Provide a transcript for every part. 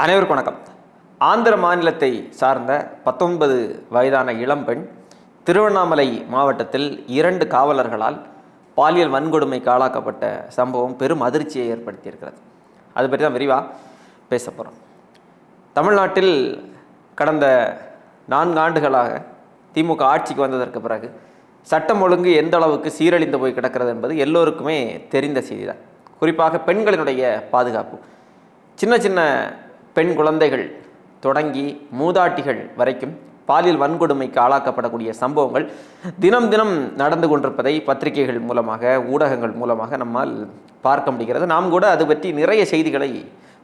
அனைவருக்கும் வணக்கம். ஆந்திர மாநிலத்தை சார்ந்த பத்தொன்பது வயதான இளம்பெண் திருவண்ணாமலை மாவட்டத்தில் இரண்டு காவலர்களால் பாலியல் வன்கொடுமைக்கு ஆளாக்கப்பட்ட சம்பவம் பெரும் அதிர்ச்சியை ஏற்படுத்தியிருக்கிறது. அது பற்றி தான் விரிவாக பேச போகிறோம் தமிழ்நாட்டில் கடந்த நான்கு ஆண்டுகளாக திமுக ஆட்சிக்கு வந்ததற்கு பிறகு சட்டம் ஒழுங்கு எந்த அளவுக்கு சீரழிந்து போய் கிடக்கிறது என்பது எல்லோருக்குமே தெரிந்த செய்தி தான் குறிப்பாக பெண்களினுடைய பாதுகாப்பு. சின்ன சின்ன பெண் குழந்தைகள் தொடங்கி மூதாட்டிகள் வரைக்கும் பாலியல் வன்கொடுமைக்கு ஆளாக்கப்படக்கூடிய சம்பவங்கள் தினம் தினம் நடந்து கொண்டிருப்பதை பத்திரிகைகள் மூலமாக ஊடகங்கள் மூலமாக நம்மால் பார்க்க முடிகிறது. நாம் கூட அது பற்றி நிறைய செய்திகளை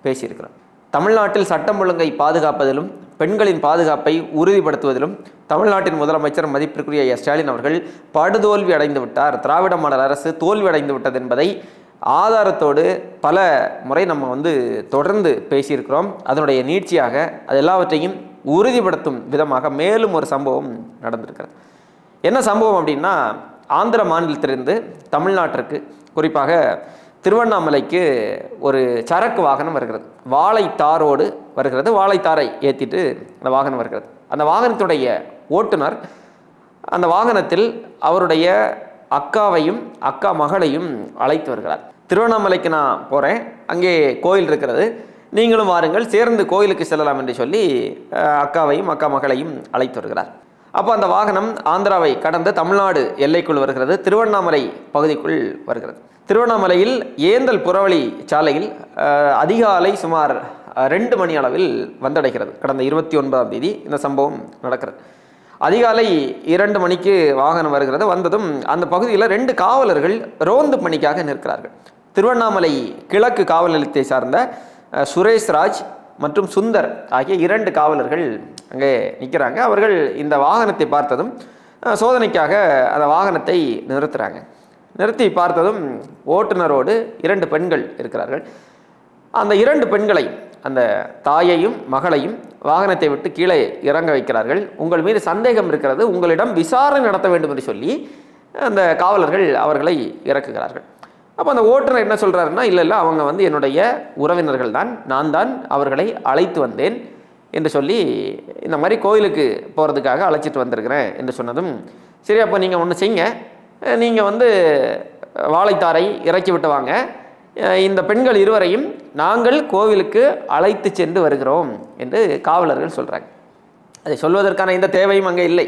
பேசியிருக்கிறோம். தமிழ்நாட்டில் சட்டம் ஒழுங்கை பாதுகாப்பதிலும் பெண்களின் பாதுகாப்பை உறுதிப்படுத்துவதிலும் தமிழ்நாட்டின் முதலமைச்சர் மதிப்பிற்குரிய எஸ் ஸ்டாலின் அவர்கள் படுதோல்வி அடைந்து விட்டார் திராவிட மாடல் அரசு தோல்வி அடைந்து விட்டது என்பதை ஆதாரத்தோடு பல முறை நம்ம வந்து தொடர்ந்து பேசியிருக்கிறோம். அதனுடைய நீட்சியாக அது எல்லாவற்றையும் உறுதிப்படுத்தும் விதமாக மேலும் ஒரு சம்பவம் நடந்திருக்கிறது. என்ன சம்பவம் அப்படின்னா ஆந்திர மாநிலத்திலிருந்து தமிழ்நாட்டிற்கு குறிப்பாக திருவண்ணாமலைக்கு ஒரு சரக்கு வாகனம் வருகிறது. வாழைத்தாரோடு வருகிறது. வாழைத்தாரை ஏற்றிட்டு அந்த வாகனம் வருகிறது. அந்த வாகனத்துடைய ஓட்டுநர் அந்த வாகனத்தில் அவருடைய அக்காவையும் அக்கா மகளையும் அழைத்து வருகிறார். திருவண்ணாமலைக்கு நான் போகிறேன் அங்கே கோயில் இருக்கிறது. நீங்களும் வாருங்கள். சேர்ந்து கோயிலுக்கு செல்லலாம் என்று சொல்லி அக்காவையும் அக்கா மகளையும் அழைத்து வருகிறார். அப்போ அந்த வாகனம் ஆந்திராவை கடந்து தமிழ்நாடு எல்லைக்குள் வருகிறது. திருவண்ணாமலை பகுதிக்குள் வருகிறது. திருவண்ணாமலையில் ஏந்தல் புறவழி சாலையில் அதிகாலை சுமார் ரெண்டு மணி அளவில் வந்தடைகிறது. கடந்த இருபத்தி ஒன்பதாம் தேதி இந்த சம்பவம் நடக்கிறது. அதிகாலை இரண்டு மணிக்கு வாகனம் வருகிறது. வந்ததும் அந்த பகுதியில் ரெண்டு காவலர்கள் ரோந்து பணிக்காக நிற்கிறார்கள். திருவண்ணாமலை கிழக்கு காவல் நிலையத்தை சார்ந்த சுரேஷ் ராஜ் மற்றும் சுந்தர் ஆகிய இரண்டு காவலர்கள் அங்கே நிற்கிறாங்க. அவர்கள் இந்த வாகனத்தை பார்த்ததும் சோதனைக்காக அந்த வாகனத்தை நிறுத்துகிறாங்க நிறுத்தி பார்த்ததும் ஓட்டுநரோடு இரண்டு பெண்கள் இருக்கிறார்கள். அந்த இரண்டு பெண்களை அந்த தாயையும் மகளையும் வாகனத்தை விட்டு கீழே இறங்க வைக்கிறார்கள். உங்கள் மீது சந்தேகம் இருக்கிறது. உங்களிடம் விசாரணை நடத்த வேண்டும் என்று சொல்லி அந்த காவலர்கள் அவர்களை இறக்குகிறார்கள். அப்போ அந்த ஓட்டுநர் என்ன சொல்கிறாருன்னா இல்லை இல்லை அவங்க வந்து என்னுடைய உறவினர்கள் தான். நான் தான் அவர்களை அழைத்து வந்தேன் என்று சொல்லி இந்த மாதிரி கோயிலுக்கு போகிறதுக்காக அழைச்சிட்டு வந்திருக்கிறேன் என்று சொன்னதும் சரி அப்போ நீங்கள் ஒன்று செய்யுங்க. நீங்கள் வந்து வாழைத்தாரை இறக்கி விட்டு வாங்க. இந்த பெண்கள் இருவரையும் நாங்கள் கோவிலுக்கு அழைத்து சென்று வருகிறோம் என்று காவலர்கள் சொல்கிறாங்க அதை சொல்வதற்கான எந்த தேவையும் அங்கே இல்லை.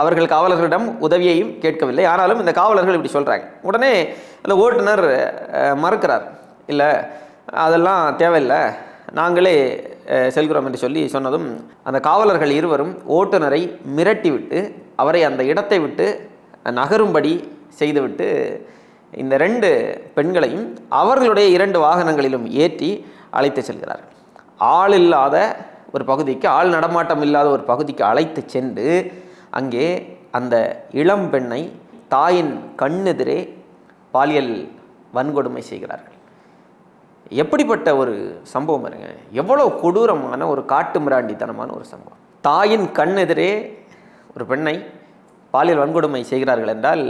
அவர்கள் காவலர்களிடம் உதவியையும் கேட்கவில்லை. ஆனாலும் இந்த காவலர்கள் இப்படி சொல்கிறாங்க உடனே அந்த ஓட்டுநர் மறுக்கிறார். இல்லை அதெல்லாம் தேவையில்லை. நாங்களே செல்கிறோம் என்று சொல்லி சொன்னதும் அந்த காவலர்கள் இருவரும் ஓட்டுநரை மிரட்டிவிட்டு அவரை அந்த இடத்தை விட்டு நகரும்படி செய்துவிட்டு இந்த ரெண்டு பெண்களையும் அவர்களுடைய இரண்டு வாகனங்களிலும் ஏற்றி அழைத்து செல்கிறார்கள் ஆள் இல்லாத ஒரு பகுதிக்கு ஆள் நடமாட்டம் இல்லாத ஒரு பகுதிக்கு அழைத்து சென்று அங்கே அந்த இளம் பெண்ணை தாயின் கண்ணெதிரே பாலியல் வன்கொடுமை செய்கிறார்கள். எப்படிப்பட்ட ஒரு சம்பவம் இருங்க எவ்வளோ கொடூரமான ஒரு காட்டு மிராண்டித்தனமான ஒரு சம்பவம். தாயின் கண்ணெதிரே ஒரு பெண்ணை பாலியல் வன்கொடுமை செய்கிறார்கள் என்றால்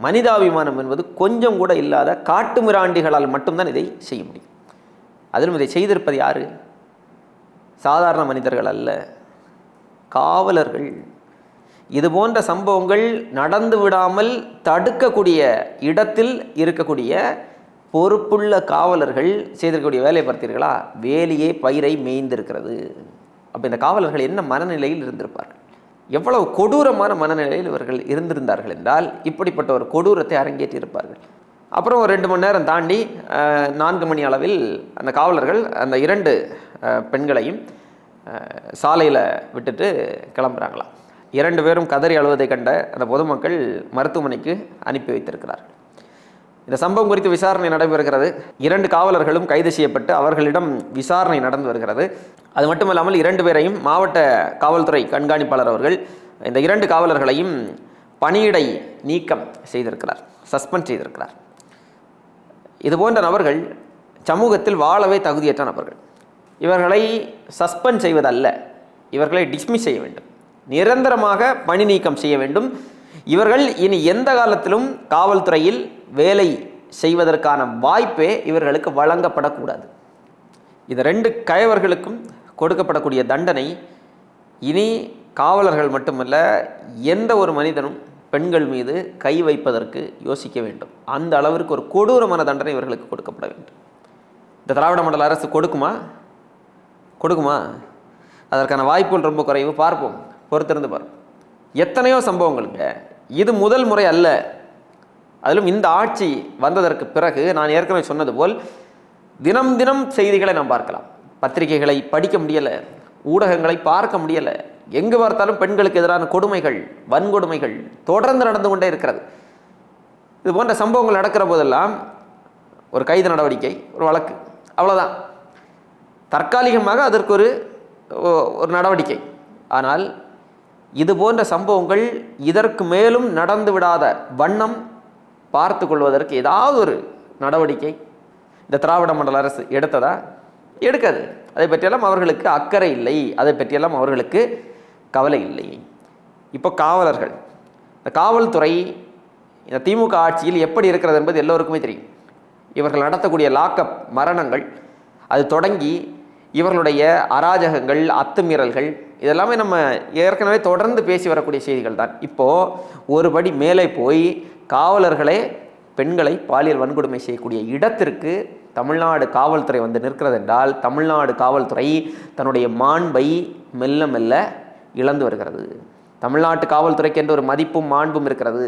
மனிதாபிமானம் என்பது கொஞ்சம் கூட இல்லாத காட்டு மிராண்டிகளால் மட்டும்தான் இதை செய்ய முடியும். அதிலும் இதை செய்திருப்பது யாரு? சாதாரண மனிதர்கள் அல்ல. காவலர்கள். இது போன்ற சம்பவங்கள் நடந்து விடாமல் தடுக்கக்கூடிய இடத்தில் இருக்கக்கூடிய பொறுப்புள்ள காவலர்கள் செய்திருக்கக்கூடிய வேலையை பார்த்தீர்களா? வேலியே பயிரை மேய்ந்திருக்கிறது. அப்போ இந்த காவலர்கள் என்ன மனநிலையில் இருந்திருப்பார்கள்? எவ்வளவு கொடூரமான மனநிலையில் இவர்கள் இருந்திருந்தார்கள் என்றால் இப்படிப்பட்ட ஒரு கொடூரத்தை அரங்கேற்றியிருப்பார்கள். அப்புறம் ஒரு ரெண்டு மணி நேரம் தாண்டி நான்கு மணி அளவில் அந்த காவலர்கள் அந்த இரண்டு பெண்களையும் சாலையில் விட்டுட்டு கிளம்புறாங்களாம். இரண்டு பேரும் கதறி அழுவதை கண்ட அந்த பொதுமக்கள் மருத்துவமனைக்கு அனுப்பி வைத்திருக்கிறார்கள். இந்த சம்பவம் குறித்து விசாரணை நடைபெறுகிறது. இரண்டு காவலர்களும் கைது செய்யப்பட்டு அவர்களிடம் விசாரணை நடந்து வருகிறது. அது மட்டுமல்லாமல் இரண்டு பேரையும் மாவட்ட காவல்துறை கண்காணிப்பாளர் அவர்கள் இந்த இரண்டு காவலர்களையும் பணியிடை நீக்கம் செய்திருக்கிறார் சஸ்பெண்ட் செய்திருக்கிறார். இது போன்ற நபர்கள் சமூகத்தில் வாழவே தகுதியற்ற நபர்கள். இவர்களை சஸ்பெண்ட் செய்வதல்ல இவர்களை டிஸ்மிஸ் செய்ய வேண்டும். நிரந்தரமாக பணி நீக்கம் செய்ய வேண்டும். இவர்கள் இனி எந்த காலத்திலும் காவல்துறையில் வேலை செய்வதற்கான வாய்ப்பே இவர்களுக்கு வழங்கப்படக்கூடாது. இந்த ரெண்டு கயவர்களுக்கும் கொடுக்கப்படக்கூடிய தண்டனை இனி காவலர்கள் மட்டுமல்ல எந்த ஒரு மனிதனும் பெண்கள் மீது கை வைப்பதற்கு யோசிக்க வேண்டும். அந்த அளவிற்கு ஒரு கொடூரமான தண்டனை இவர்களுக்கு கொடுக்கப்பட வேண்டும். இந்த திராவிட மண்டல அரசு கொடுக்குமா? கொடுக்குமா? அதற்கான வாய்ப்புகள் ரொம்ப குறைவு. பார்ப்போம். பொறுத்திருந்து பார்ப்போம். எத்தனையோ சம்பவங்களுங்க இது முதல் முறை அல்ல. அதிலும் இந்த ஆட்சி வந்ததற்கு பிறகு நான் ஏற்கனவே சொன்னது போல் தினம் தினம் செய்திகளை நாம் பார்க்கலாம். பத்திரிகைகளை படிக்க முடியலை ஊடகங்களை பார்க்க முடியலை. எங்கு பார்த்தாலும் பெண்களுக்கு எதிரான கொடுமைகள் வன்கொடுமைகள் தொடர்ந்து நடந்து கொண்டே இருக்கிறது. இது போன்ற சம்பவங்கள் நடக்கிற போதெல்லாம் ஒரு கைது நடவடிக்கை ஒரு வழக்கு அவ்வளோதான் தற்காலிகமாக அதற்கு ஒரு ஒரு நடவடிக்கை. ஆனால் இது போன்ற சம்பவங்கள் இதற்கு மேலும் நடந்து விடாத வண்ணம் பார்த்து கொள்வதற்கு ஏதாவது ஒரு நடவடிக்கை இந்த திராவிட மண்டல அரசு எடுத்ததா? எடுக்காது. அதை பற்றியெல்லாம் அவர்களுக்கு அக்கறை இல்லை. அதை பற்றியெல்லாம் அவர்களுக்கு கவலை இல்லை. இப்போ காவலர்கள். இந்த காவல்துறை இந்த திமுக ஆட்சியில் எப்படி இருக்கிறது என்பது எல்லோருக்குமே தெரியும். இவர்கள் நடத்தக்கூடிய லாக்அப் மரணங்கள் அது தொடங்கி இவர்களுடைய அராஜகங்கள் அத்துமீறல்கள் இதெல்லாமே நம்ம ஏற்கனவே தொடர்ந்து பேசி வரக்கூடிய செய்திகள் தான். இப்போது ஒரு படி மேலே போய் காவலர்களே பெண்களை பாலியல் வன்கொடுமை செய்யக்கூடிய இடத்திற்கு தமிழ்நாடு காவல்துறை வந்து நிற்கிறது என்றால் தமிழ்நாடு காவல்துறை தன்னுடைய மாண்பை மெல்ல மெல்ல இழந்து வருகிறது. தமிழ்நாட்டு காவல்துறைக்கு என்று ஒரு மதிப்பும் மாண்பும் இருக்கிறது.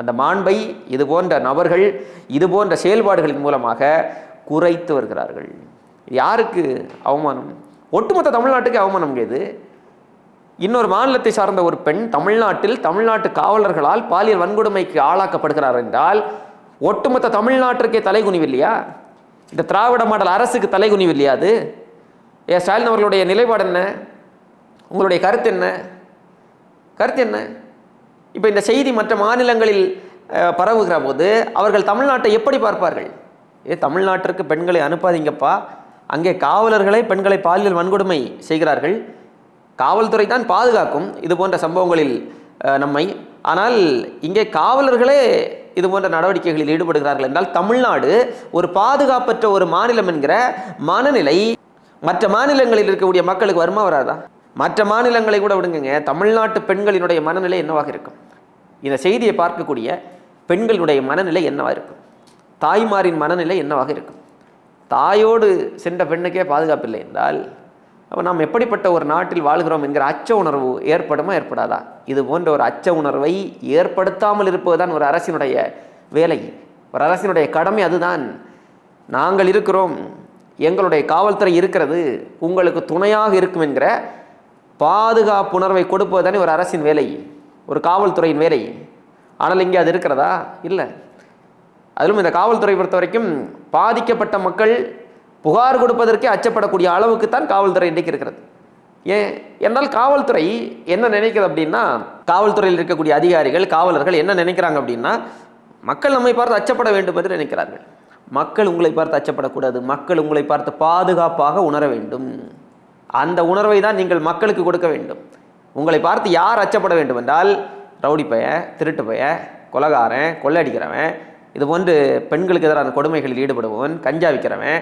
அந்த மாண்பை இது போன்ற நபர்கள் இது போன்ற செயல்பாடுகளின் மூலமாக குறைத்து வருகிறார்கள். யாருக்கு அவமானம்? ஒட்டுமொத்த தமிழ்நாட்டுக்கு அவமானம் இது இன்னொரு மாநிலத்தை சார்ந்த ஒரு பெண் தமிழ்நாட்டில் தமிழ்நாட்டு காவலர்களால் பாலியல் வன்கொடுமைக்கு ஆளாக்கப்படுகிறார் என்றால் ஒட்டுமொத்த தமிழ்நாட்டிற்கே தலைகுனிவு இல்லையா? இந்த திராவிட மாடல் அரசுக்கு தலைகுனிவு இல்லையா அது? ஏ ஸ்டாலின் அவர்களுடைய நிலைப்பாடு என்ன? உங்களுடைய கருத்து என்ன? கருத்து என்ன? இப்போ இந்த செய்தி மற்ற மாநிலங்களில் பரவுகிற போது அவர்கள் தமிழ்நாட்டை எப்படி பார்ப்பார்கள்? ஏ தமிழ்நாட்டிற்கு பெண்களை அனுப்பாதீங்கப்பா. அங்கே காவலர்களே பெண்களை பாலியல் வன்கொடுமை செய்கிறார்கள். காவல்துறை தான் பாதுகாக்கும் இது போன்ற சம்பவங்களில் நம்மை. ஆனால் இங்கே காவலர்களே இது போன்ற நடவடிக்கைகளில் ஈடுபடுகிறார்கள் என்றால் தமிழ்நாடு ஒரு பாதுகாப்பற்ற ஒரு மாநிலம் என்கிற மனநிலை மற்ற மாநிலங்களில் இருக்கக்கூடிய மக்களுக்கு வருமா வராதா? மற்ற மாநிலங்களை கூட விடுங்க தமிழ்நாட்டு பெண்களினுடைய மனநிலை என்னவாக இருக்கும்? இந்த செய்தியை பார்க்கக்கூடிய பெண்களுடைய மனநிலை என்னவாக இருக்கும்? தாய்மாரின் மனநிலை என்னவாக இருக்கும்? தாயோடு சென்ற பெண்ணுக்கே பாதுகாப்பில்லை என்றால் அப்போ நாம் எப்படிப்பட்ட ஒரு நாட்டில் வாழ்கிறோம் என்கிற அச்ச உணர்வு ஏற்படுமா ஏற்படாதா? இது போன்ற ஒரு அச்ச உணர்வை ஏற்படுத்தாமல் இருப்பதுதான் ஒரு அரசினுடைய வேலை. ஒரு அரசினுடைய கடமை அதுதான். நாங்கள் இருக்கிறோம் எங்களுடைய காவல்துறை இருக்கிறது உங்களுக்கு துணையாக இருக்கும் என்கிற பாதுகாப்புணர்வை கொடுப்பது தானே ஒரு அரசின் வேலை ஒரு காவல்துறையின் வேலை. ஆனால் இங்கே அது இருக்கிறதா? இல்லை. அதிலும் இந்த காவல்துறை பொறுத்த வரைக்கும் பாதிக்கப்பட்ட மக்கள் புகார் கொடுப்பதற்கே அச்சப்படக்கூடிய அளவுக்கு தான் காவல்துறை இன்றைக்கு இருக்கிறது. ஏன்? என்றால் காவல்துறை என்ன நினைக்கிறது அப்படின்னா காவல்துறையில் இருக்கக்கூடிய அதிகாரிகள் காவலர்கள் என்ன நினைக்கிறாங்க அப்படின்னா மக்கள் நம்மை பார்த்து அச்சப்பட வேண்டும் என்று நினைக்கிறார்கள். மக்கள் உங்களை பார்த்து அச்சப்படக்கூடாது. மக்கள் உங்களை பார்த்து பாதுகாப்பாக உணர வேண்டும். அந்த உணர்வை தான் நீங்கள் மக்களுக்கு கொடுக்க வேண்டும். உங்களை பார்த்து யார் அச்சப்பட வேண்டும் என்றால் ரவுடி பைய திருட்டு பைய கொலகாரன் கொள்ளடிக்கிறவன் இது போன்று பெண்களுக்கு எதிரான கொடுமைகளில் ஈடுபடுபவன் கஞ்சா விற்கிறவன்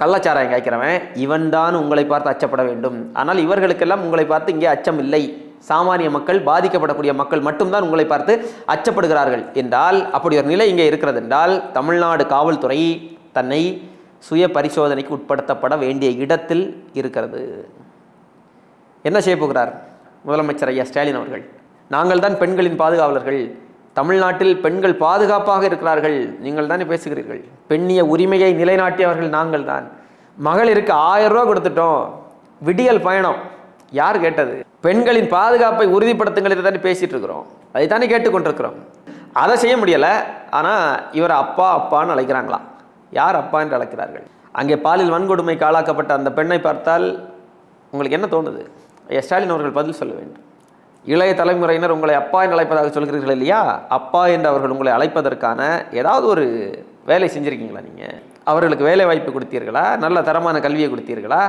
கள்ளச்சாராயம் காய்க்கிறவன் இவன்தான் உங்களை பார்த்து அச்சப்பட வேண்டும். ஆனால் இவர்களுக்கெல்லாம் உங்களை பார்த்து இங்கே அச்சம் இல்லை. சாமானிய மக்கள் பாதிக்கப்படக்கூடிய மக்கள் மட்டும்தான் உங்களை பார்த்து அச்சப்படுகிறார்கள். என்றால் அப்படி ஒரு நிலை இங்கே இருக்கிறது என்றால் தமிழ்நாடு காவல்துறை தன்னை சுய பரிசோதனைக்கு உட்படுத்தப்பட வேண்டிய இடத்தில் இருக்கிறது. என்ன செய்ய போகிறார்? முதலமைச்சர் ஐயா ஸ்டாலின் அவர்கள். நாங்கள் தான் பெண்களின் பாதுகாவலர்கள். தமிழ்நாட்டில் பெண்கள் பாதுகாப்பாக இருக்கிறார்கள். நீங்கள் தானே பேசுகிறீர்கள். பெண்ணிய உரிமையை நிலைநாட்டியவர்கள் நாங்கள் தான். மகளிருக்கு ஆயிரம் ரூபா கொடுத்துட்டோம். விடியல் பயணம். யார் கேட்டது? பெண்களின் பாதுகாப்பை உறுதிப்படுத்துங்கள் தானே பேசிட்டு இருக்கிறோம். அதை தானே கேட்டுக்கொண்டிருக்கிறோம். அதை செய்ய முடியலை. ஆனால் இவர் அப்பா அப்பான்னு அழைக்கிறாங்களாம். யார் அப்பா என்று அழைக்கிறார்கள்? அங்கே பாலியல் வன்கொடுமைக்கு ஆளாக்கப்பட்ட அந்த பெண்ணை பார்த்தால் உங்களுக்கு என்ன தோணுது? ஸ்டாலின் அவர்கள் பதில் சொல்ல வேண்டும். இளைய தலைமுறையினர் உங்களை அப்பா என்று அழைப்பதாக சொல்கிறீர்கள் இல்லையா? அப்பா என்று அவர்கள் உங்களை அழைப்பதற்கான ஏதாவது ஒரு வேலை செஞ்சுருக்கீங்களா நீங்கள் அவர்களுக்கு வேலை வாய்ப்பு கொடுத்தீர்களா? நல்ல தரமான கல்வியை கொடுத்தீர்களா?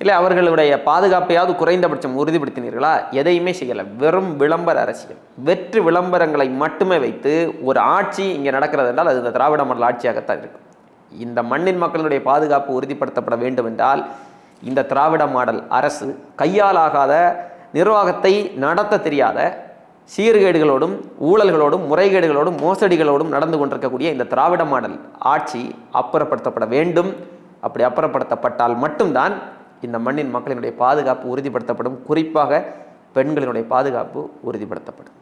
இல்லை அவர்களுடைய பாதுகாப்பையாவது குறைந்தபட்சம் உறுதிப்படுத்தினீர்களா? எதையுமே செய்யலை. வெறும் விளம்பர அரசியல். வெற்று விளம்பரங்களை மட்டுமே வைத்து ஒரு ஆட்சி இங்கே நடக்கிறது என்றால் அது இந்த திராவிட மாடல் ஆட்சியாகத்தான் இருக்கும். இந்த மண்ணின் மக்களுடைய பாதுகாப்பு உறுதிப்படுத்தப்பட வேண்டும் என்றால் இந்த திராவிட மாடல் அரசு கையாலாகாத நிர்வாகத்தை நடத்த தெரியாத சீர்கேடுகளோடும் ஊழல்களோடும் முறைகேடுகளோடும் மோசடிகளோடும் நடந்து கொண்டிருக்கக்கூடிய இந்த திராவிட மாடல் ஆட்சி அப்புறப்படுத்தப்பட வேண்டும். அப்படி அப்புறப்படுத்தப்பட்டால் மட்டும்தான் இந்த மண்ணின் மக்களினுடைய பாதுகாப்பு உறுதிப்படுத்தப்படும். குறிப்பாக பெண்களினுடைய பாதுகாப்பு உறுதிப்படுத்தப்படும்.